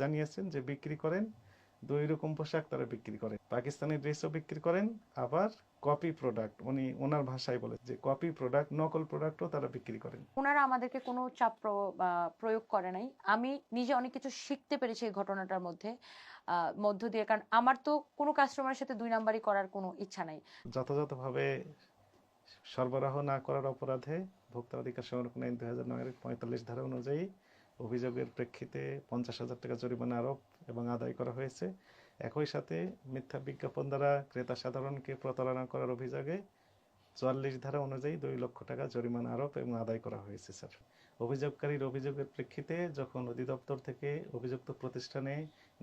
জানিয়েছেন যে বিক্রি করেন দুই রকম পোশাক তারা বিক্রি করেন। পাকিস্তানি ড্রেসও বিক্রি করেন আবার কপি প্রোডাক্ট উনি ওনার ভাষায় বলে যে কপি প্রোডাক্ট নকল প্রোডাক্টও তারা বিক্রি করেন। ওনারা আমাদেরকে কোনো চাপ প্রয়োগ করে নাই। আমি নিজে অনেক কিছু শিখতে পেরেছি এই ঘটনাটার মধ্যে মধ্য দিয়ে কারণ আমার তো কোনো কাস্টমারের সাথে দুই নাম্বারই করার কোনো ইচ্ছা নাই। যথাযথভাবে সরবরাহ না করার অপরাধে ভোক্তা অধিকার সংরক্ষণ আইন দুই হাজার নয়ের পঁয়তাল্লিশ ধারা অনুযায়ী অভিযোগের প্রেক্ষিতে পঞ্চাশ হাজার টাকা জরিমানা আরোপ এবং আদায় করা হয়েছে। একই সাথে মিথ্যা বিজ্ঞাপন দ্বারা ক্রেতা সাধারণকে প্রতারণা করার অভিযোগে চুয়াল্লিশ ধারা অনুযায়ী দুই লক্ষ টাকা জরিমানা আরোপ এবং আদায় করা হয়েছে, স্যার। অভিযোগকারীর অভিযোগের প্রেক্ষিতে যখন অধিদপ্তর থেকে অভিযুক্ত প্রতিষ্ঠানে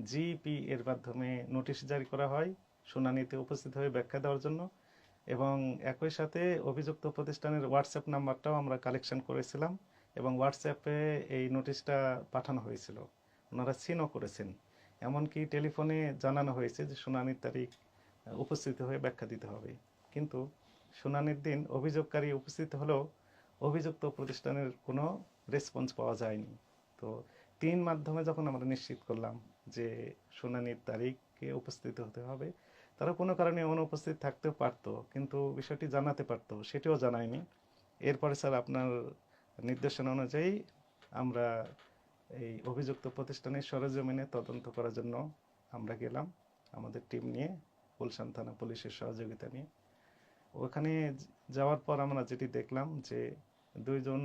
জিপি এর মাধ্যমে নোটিশ জারি করা হয়, শুনানিতে উপস্থিত হয়ে ব্যাখ্যা দেওয়ার জন্য এবং একই সাথে অভিযুক্ত প্রতিষ্ঠানের হোয়াটসঅ্যাপ নাম্বারটাও আমরা কালেকশন করেছিলাম। এবং হোয়াটসঅ্যাপে এই নোটিশটা পাঠানো হয়েছিল। ওনারা সিনও করেছেন। এমনকি টেলিফোনে জানানো হয়েছে যে শুনানির তারিখ উপস্থিত হয়ে ব্যাখ্যা দিতে হবে। কিন্তু শুনানির দিন অভিযোগকারী উপস্থিত হলেও অভিযুক্ত প্রতিষ্ঠানের কোনো রেসপন্স পাওয়া যায়নি। তো তিন মাধ্যমে যখন আমরা নিশ্চিত করলাম যে শুনানির তারিখে উপস্থিত হতে হবে, তারা কোনো কারণে অনুপস্থিত থাকতেও পারতো, কিন্তু বিষয়টি জানাতে পারতো, সেটিও জানায়নি। এরপরে স্যার আপনার নির্দেশনা অনুযায়ী আমরা এই অভিযুক্ত প্রতিষ্ঠানের সরজমিনে তদন্ত করার জন্য আমরা গেলাম, আমাদের টিম নিয়ে, গুলশান থানা পুলিশের সহযোগিতা নিয়ে। ওখানে যাওয়ার পর আমরা যেটি দেখলাম যে দুইজন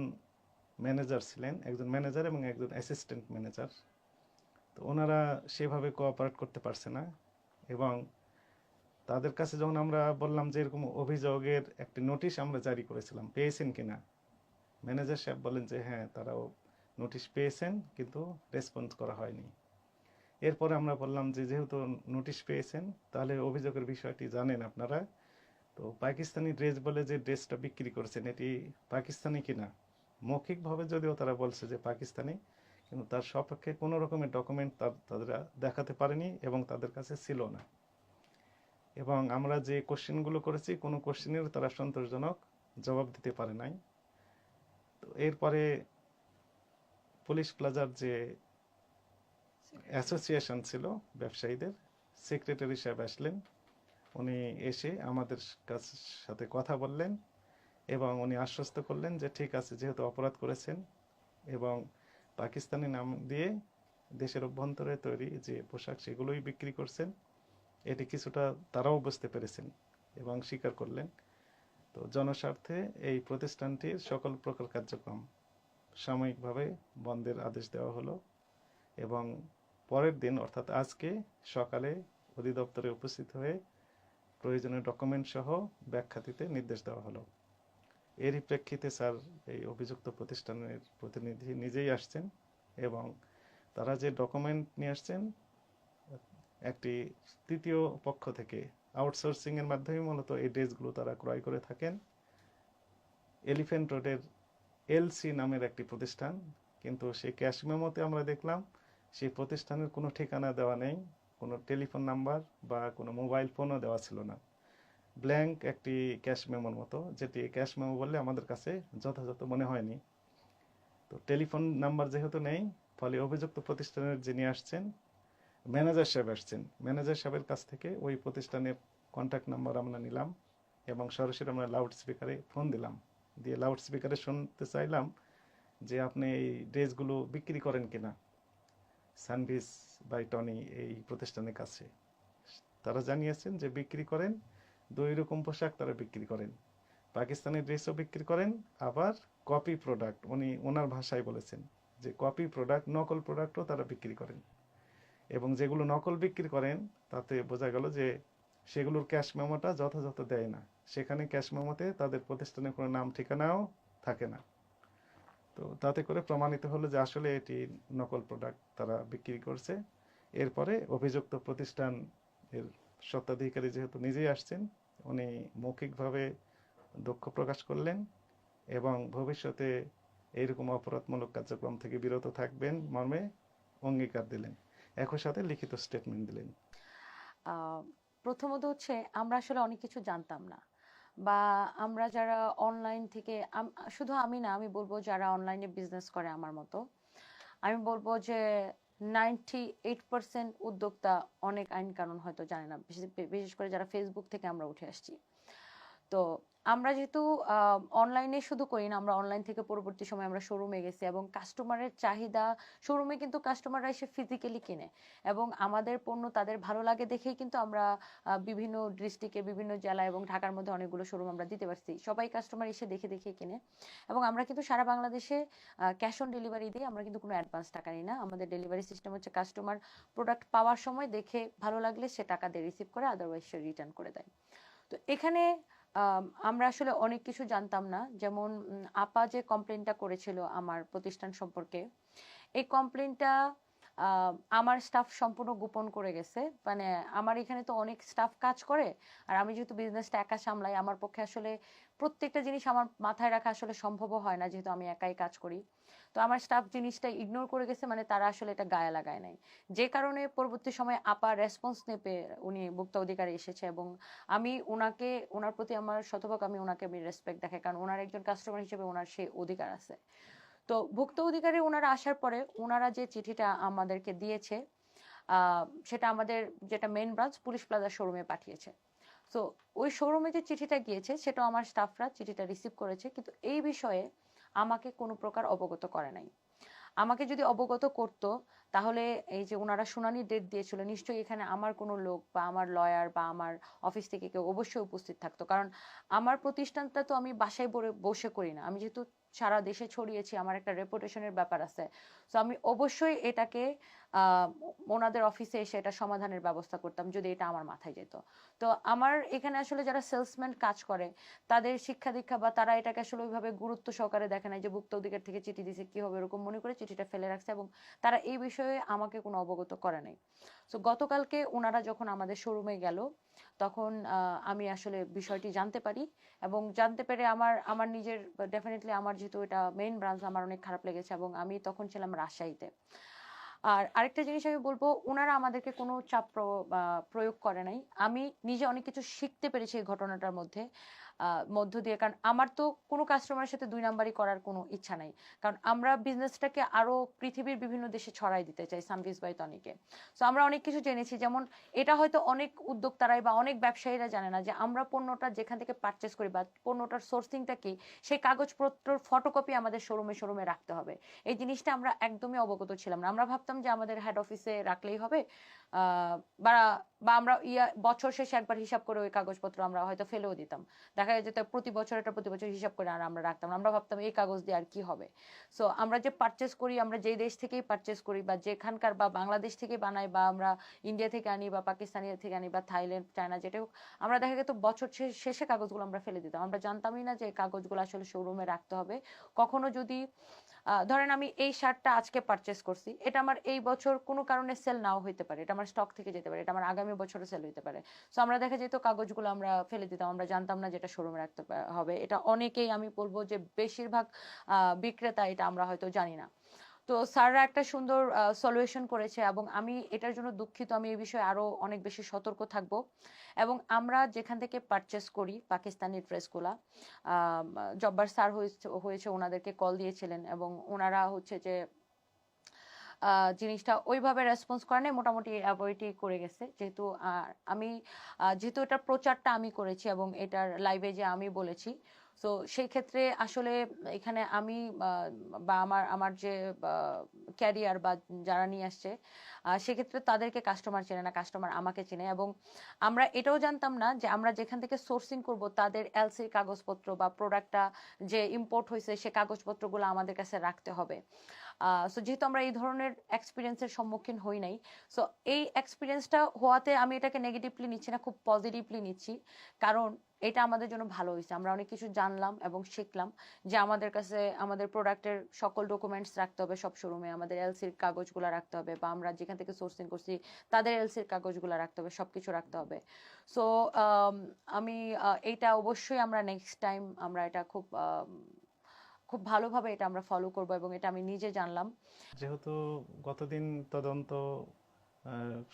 ম্যানেজার ছিলেন, একজন ম্যানেজার এবং একজন অ্যাসিস্ট্যান্ট ম্যানেজার। তো ওনারা সেভাবে কোঅপারেট করতে পারছে না এবং তাদের কাছে যখন আমরা বললাম যে এরকম অভিযোগের একটি নোটিশ আমরা জারি করেছিলাম, পেয়েছেন কিনা ম্যানেজার সাহেব বলেন যে হ্যাঁ তারাও নোটিশ পেয়েছেন, কিন্তু রেসপন্স করা হয়নি। এরপরে আমরা বললাম যে, যেহেতু নোটিশ পেয়েছেন, তাহলে অভিযোগের বিষয়টি জানেন আপনারা। তো পাকিস্তানি ড্রেস বলে যে ড্রেসটা বিক্রি করেছেন, এটি পাকিস্তানি কিনা? মৌখিকভাবে যদিও তারা বলছে যে পাকিস্তানি, কিন্তু তার সপক্ষে কোনো রকমের ডকুমেন্ট তারা দেখাতে পারেনি এবং তাদের কাছে ছিল না। এবং আমরা যে কোশ্চেনগুলো করেছি, কোনো কোশ্চেনের তারা সন্তোষজনক জবাব দিতে পারে নাই। তো এরপরে পুলিশ প্লাজার যে অ্যাসোসিয়েশন ছিল ব্যবসায়ীদের, সেক্রেটারি সাহেব আসলেন। উনি এসে আমাদের কাছ- সাথে কথা বললেন এবং উনি আশ্বস্ত করলেন যে ঠিক আছে, যেহেতু অপরাধ করেছেন এবং পাকিস্তানি নাম দিয়ে দেশের অভ্যন্তরে তৈরি যে পোশাক সেগুলোই বিক্রি করছেন, এটি কিছুটা তারাও বুঝতে পেরেছেন এবং স্বীকার করলেন। তো জনস্বার্থে এই প্রতিষ্ঠানটির সকল প্রকার কার্যক্রম সাময়িকভাবে বন্ধের আদেশ দেওয়া হলো এবং পরের দিন, অর্থাৎ আজকে সকালে অধিদপ্তরে উপস্থিত হয়ে প্রয়োজনীয় ডকুমেন্ট সহ ব্যাখ্যা দিতে নির্দেশ দেওয়া হলো। এরই প্রেক্ষিতে স্যার এই অভিযুক্ত প্রতিষ্ঠানের প্রতিনিধি নিজেই আসছেন এবং তারা যে ডকুমেন্ট নিয়ে আসছেন, একটি তৃতীয় পক্ষ থেকে আউটসোর্সিং এর মাধ্যমে মূলত এই ড্রেসগুলো তারা ক্রয় করে থাকেন। এলিফ্যান্ট রোডের এলসি নামের একটি প্রতিষ্ঠান, কিন্তু সেই ক্যাশ মেমোতে আমরা দেখলাম সেই প্রতিষ্ঠানের কোনো ঠিকানা দেওয়া নেই, কোনো টেলিফোন নাম্বার বা কোনো মোবাইল ফোনও দেওয়া ছিল না। ব্ল্যাঙ্ক একটি ক্যাশ মেমোর মতো, যেটি ক্যাশ মেমো বললে আমাদের কাছে যথাযথ মনে হয়নি। তো টেলিফোন নাম্বার যেহেতু নেই, ফলে অভিযুক্ত প্রতিষ্ঠানের যিনি আসছেন ম্যানেজার সাহেব আসছেন। ম্যানেজার সাহেবের কাছ থেকে ওই প্রতিষ্ঠানের কন্ট্যাক্ট নাম্বার আমরা নিলাম এবং সরাসরি আমরা লাউড স্পিকারে ফোন দিলাম। দিয়ে লাউড স্পিকারে শুনতে চাইলাম যে আপনি এই ড্রেসগুলো বিক্রি করেন কিনা। সানভিস বাই টনি এই প্রতিষ্ঠানের কাছে। তারা জানিয়েছেন যে বিক্রি করেন, দুই রকম পোশাক তারা বিক্রি করেন। পাকিস্তানি ড্রেসও বিক্রি করেন, আবার কপি প্রোডাক্ট উনি ওনার ভাষায় বলেছেন যে কপি প্রোডাক্ট নকল প্রোডাক্টও তারা বিক্রি করেন। এবং যেগুলো নকল বিক্রি করেন, তাতে বোঝা গেল যে সেগুলোর ক্যাশ মেমোটা যথাযথ দেয় না। সেখানে ক্যাশ মেমোতে তাদের প্রতিষ্ঠানের কোনো নাম, ঠিকানাও থাকে না। তো তাতে করে প্রমাণিত হলো যে আসলে এটি নকল প্রোডাক্ট তারা বিক্রি করছে। এরপরে অভিযুক্ত প্রতিষ্ঠান এর স্বত্বাধিকারী যেহেতু নিজেই আসছেন, উনি মৌখিকভাবে দুঃখ প্রকাশ করলেন এবং ভবিষ্যতে এইরকম অপরাধমূলক কার্যক্রম থেকে বিরত থাকবেন মর্মে অঙ্গীকার দিলেন। একই সাথে লিখিত স্টেটমেন্ট দিলেন। প্রথমত হচ্ছে আমরা আসলে অনেক কিছু জানতাম না। বা আমরা যারা অনলাইন থেকে শুধু আমি না, আমি বলব যারা অনলাইনে বিজনেস করে আমার মতো, আমি বলব যে নাইনটি এইট পার্সেন্ট উদ্যোক্তা অনেক আইন কানুন হয়তো জানে না, বিশেষ করে যারা ফেসবুক থেকে আমরা উঠে আসছি। তো আমরা যেহেতু অনলাইনে শুধু করি না, আমরা অনলাইন থেকে পরবর্তী সময় আমরা শোরুমে গেছি এবং কাস্টমারের চাহিদা শোরুমে কিন্তু কাস্টমাররা এসে ফিজিক্যালি কিনে এবং আমাদের পণ্য তাদের ভালো লাগে দেখেই কিন্তু আমরা বিভিন্ন ডিস্ট্রিক্টে বিভিন্ন জেলা এবং ঢাকার মধ্যে অনেকগুলো শোরুম আমরা দিতে পারছি। সবাই কাস্টমার এসে দেখে দেখে কিনে এবং আমরা কিন্তু সারা বাংলাদেশে ক্যাশ অন ডেলিভারি দিই আমরা কিন্তু কোনো অ্যাডভান্স টাকা নিই না। আমাদের ডেলিভারি সিস্টেম হচ্ছে কাস্টমার প্রোডাক্ট পাওয়ার সময় দেখে ভালো লাগলে সে টাকা দিয়ে রিসিভ করে আদারওয়াইজ সে রিটার্ন করে দেয়। তো এখানে আমরা আসলে অনেক কিছু জানতাম না। যেমন আপা যে কমপ্লেনটা করেছিল আমার প্রতিষ্ঠান সম্পর্কে, এই কমপ্লেনটা আমার স্টাফ সম্পূর্ণ গোপন করে গেছে। মানে আমার এখানে তো অনেক স্টাফ কাজ করে, আর আমি যেহেতু বিজনেসটা একা সামলাই, আমার পক্ষে আসলে প্রত্যেকটা জিনিস আমার মাথায় রাখা আসলে সম্ভবও হয় না, যেহেতু আমি একাই কাজ করি। তো আমার স্টাফ জিনিসটা ইগনোর করে গেছে মানে তারা আসলে এটা গায়ে লাগায় নাই। যে কারণে পরবর্তী সময়ে আপা রেসপন্স নেপে উনি ভোক্তা অধিকারে এসেছে এবং আমি ওনাকে ওনার প্রতি আমার শতভাগ আমি ওনাকে আমি রেসপেক্ট দেখাই, কারণ ওনার একজন কাস্টমার হিসেবে ওনার সেই অধিকার আছে। তো ভুক্ত অধিকারে ওনারা আসার পরে ওনারা যে চিঠিটা আমাদেরকে দিয়েছে সেটা আমাদের যেটা মেইন ব্রাঞ্চ পুলিশ প্লাজা শোরুমে পাঠিয়েছে। তো ওই শোরুমে যে চিঠিটা গিয়েছে সেটা আমার স্টাফরা চিঠিটা রিসিভ করেছে, কিন্তু এই বিষয়ে আমাকে কোনো প্রকার অবগত করে নাই। আমাকে যদি অবগত করত, তাহলে এই যে ওনারা শুনানি ডেট দিয়েছিল, নিশ্চয়ই এখানে আমার কোনো লোক বা আমার লয়ার বা আমার অফিস থেকে কেউ অবশ্যই উপস্থিত থাকতো। কারণ আমার প্রতিষ্ঠানটা তো আমি বাসায় বসে করি না। আমি যেহেতু সারা দেশে ছড়িয়েছি, আমার একটা রেপুটেশনের ব্যাপার আছে। তো আমি অবশ্যই এটাকে ওনাদের অফিসে এসে এটা সমাধানের ব্যবস্থা করতাম যদি এটা আমার মাথায় যেত। তো আমার এখানে আসলে যারা সেলসম্যান কাজ করে, তাদের শিক্ষা দীক্ষা বা তারা এটাকে আসলে ওইভাবে গুরুত্ব সহকারে দেখে না যে ভুক্ত অধিকার থেকে চিঠি দিছে কি হবে এরকম মনে করে চিঠিটা ফেলে রাখছে এবং তারা এই বিষয়ে আমাকে কোনো অবগত করে নাই। তো গতকালকে ওনারা যখন আমাদের শোরুমে গেল, তখন আমি আসলে বিষয়টি জানতে পারি এবং জানতে পেরে আমার আমার নিজের ডেফিনেটলি আমার যেহেতু এটা মেইন ব্রাঞ্চ আমার অনেক খারাপ লেগেছে এবং আমি তখন ছিলাম রাজশাহীতে। আর আরেকটা জিনিস আমি বলব ওনারা আমাদেরকে কোনো চাপ প্রয়োগ করে নাই। আমি নিজে অনেক কিছু শিখতে পেরেছি এই ঘটনাটার মধ্যে মধ্য দিয়ে। কারণ আমার তো কোনো কাস্টমারের সাথে দুই নাম্বারই করার কোনো ইচ্ছা নাই। কারণ আমরা বিজনেসটাকে আরও পৃথিবীর বিভিন্ন দেশে ছড়াই দিতে চাই সানভিস বাই টনিকে সো আমরা অনেক কিছু জেনেছি। যেমন, এটা হয়তো অনেক উদ্যোক্তারাই বা অনেক ব্যবসায়ীরা জানে না যে, আমরা পণ্যটা যেখান থেকে পারচেস করি বা পণ্যটার সোর্সিংটা কি, সেই কাগজপত্রর ফটোকপি আমাদের শোরুমে শোরুমে রাখতে হবে। এই জিনিসটা আমরা একদমই অবগত ছিলাম না। আমরা ভাবতাম যে আমাদের হেড অফিসে রাখলেই হবে। বা বা আমরা ইয়া, বছর শেষে একবার হিসাব করে ওই কাগজপত্র আমরা হয়তো ফেলেও দিতাম। দেখা যেত প্রতি বছর এটা প্রতি বছর হিসাব করে আর আমরা রাখতাম আমরা ভাবতাম এই কাগজ দিয়ে আর কি হবে। সো আমরা যে পারচেস করি, আমরা যেই দেশ থেকেই পারচেস করি বা যেখানকার বা বাংলাদেশ থেকে বানাই বা আমরা ইন্ডিয়া থেকে আনি বা পাকিস্তানি থেকে আনি বা থাইল্যান্ড চায়না যেটা হোক, আমরা দেখা যেত বছর শেষে কাগজগুলো আমরা ফেলে দিতাম। আমরা জানতামই না যে কাগজগুলো আসলে শোরুমে রাখতে হবে। কখনো যদি ধরেন আমি এই শার্টটা আজকে পারচেস করছি। এটা আমার এই বছর কোনো কারণে সেল নাও হইতে পারে। এটা আমার স্টক থেকে যেতে পারে। এটা আমার আগামী বছরও সেল হইতে পারে। সো আমরা দেখা যেত কাগজগুলো আমরা ফেলে দিতাম। আমরা জানতাম না যেটা শোরুমে রাখতে হবে। এটা অনেকেই আমি বলব যে বেশিরভাগ বিক্রেতা এটা আমরা হয়তো জানি না। তো স্যাররা একটা সুন্দর সলিউশন করেছে এবং আমি এটার জন্য দুঃখিত। আমি এই বিষয়ে আরও অনেক বেশি সতর্ক থাকব। এবং আমরা যেখান থেকে পারচেস করি, পাকিস্তানি ড্রেসগুলা জব্বার স্যার হয়েছে ওনাদেরকে কল দিয়েছিলেন এবং ওনারা হচ্ছে যে জিনিসটা ওইভাবে রেসপন্স করে নাই মোটামুটি অ্যাভয়েডই করে গেছে। যেহেতু আমি যেহেতু এটার প্রচারটা আমি করেছি এবং এটার লাইভে যে আমি বলেছি তো সেই ক্ষেত্রে আসলে এখানে আমি বা আমার আমার যে ক্যারিয়ার বা যারা নিয়ে আসছে সেক্ষেত্রে তাদেরকে কাস্টমার চেনে না কাস্টমার আমাকে চেনে এবং আমরা এটাও জানতাম না যে আমরা যেখান থেকে সোর্সিং করব, তাদের এলসির কাগজপত্র বা প্রোডাক্টটা যে ইম্পোর্ট হয়েছে সে কাগজপত্রগুলো আমাদের কাছে রাখতে হবে। সো যেহেতু আমরা এই ধরনের এক্সপিরিয়েন্সের সম্মুখীন হই নাই সো এই এক্সপিরিয়েন্সটা হওয়াতে আমি এটাকে নেগেটিভলি নিচ্ছি না, খুব পজিটিভলি নিচ্ছি। কারণ এটা আমাদের জন্য ভালো হয়েছে। আমরা অনেক কিছু জানলাম এবং শিখলাম যে আমাদের কাছে আমাদের প্রোডাক্টের সকল ডকুমেন্টস রাখতে হবে, সব শোরুমে আমাদের এলসির কাগজগুলো রাখতে হবে বা আমরা যেখান থেকে সোর্সিং করছি, তাদের এলসির কাগজগুলো রাখতে হবে, সবকিছু রাখতে হবে। সো আমি এইটা অবশ্যই আমরা নেক্সট টাইম আমরা এটা খুব খুব ভালোভাবে এটা আমরা ফলো করব এবং এটা আমি নিজে জানলাম। যেহেতু গতদিন তদন্ত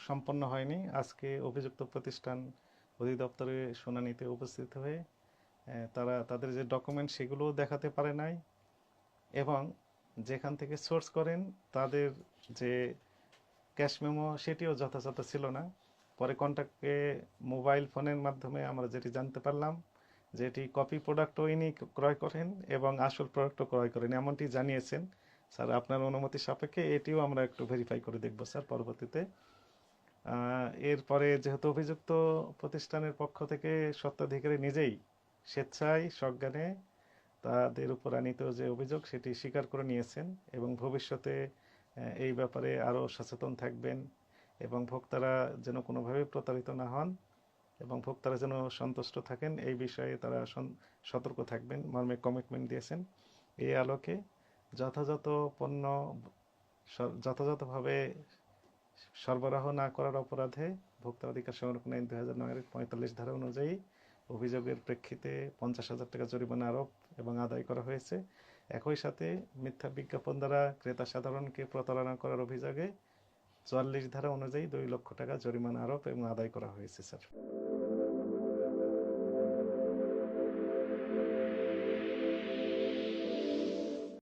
সম্পন্ন হয়নি, আজকে অভিযুক্ত প্রতিষ্ঠান অধিদপ্তরে শুনানিতে উপস্থিত হয়ে তারা তাদের যে ডকুমেন্ট সেগুলোও দেখাতে পারে নাই এবং যেখান থেকে সোর্স করেন তাদের যে ক্যাশ মেমো সেটিও যথাযথ ছিল না। পরে কন্ট্যাক্টে মোবাইল ফোনের মাধ্যমে আমরা যেটি জানতে পারলাম যে এটি কপি প্রোডাক্টও ইনি ক্রয় করেন এবং আসল প্রোডাক্টও ক্রয় করেন, এমনটি জানিয়েছেন। স্যার, আপনার অনুমতি সাপেক্ষে এটিও আমরা একটু ভেরিফাই করে দেখব, স্যার, পরবর্তীতে। এরপরে যেহেতু অভিযুক্ত প্রতিষ্ঠানের পক্ষ থেকে সত্ত্বাধিকারী নিজেই স্বেচ্ছায়, সজ্ঞানে তাদের উপর আনিত যে অভিযোগ, সেটি স্বীকার করে নিয়েছেন এবং ভবিষ্যতে এই ব্যাপারে আরও সচেতন থাকবেন এবং ভোক্তারা যেন কোনোভাবে প্রতারিত না হন। এবং ভোক্তারা যেন সন্তুষ্ট থাকেন, এই বিষয়ে তারা সতর্ক থাকবেন, মর্মে কমিটমেন্ট দিয়েছেন। এই আলোকে যথাযথ পণ্য যথাযথভাবে সরবরাহ না করার অপরাধে ভোক্তা অধিকার সংরক্ষণ আইন দুই হাজার নয়ের পঁয়তাল্লিশ ধারা অনুযায়ী অভিযোগের প্রেক্ষিতে পঞ্চাশ হাজার টাকা জরিমানা আরোপ এবং আদায় করা হয়েছে। একই সাথে মিথ্যা বিজ্ঞাপন দ্বারা ক্রেতা সাধারণকে প্রতারণা করার অভিযোগে চুয়াল্লিশ ধারা অনুযায়ী দুই লক্ষ টাকা জরিমানা আরোপ এবং আদায় করা হয়েছে, স্যার।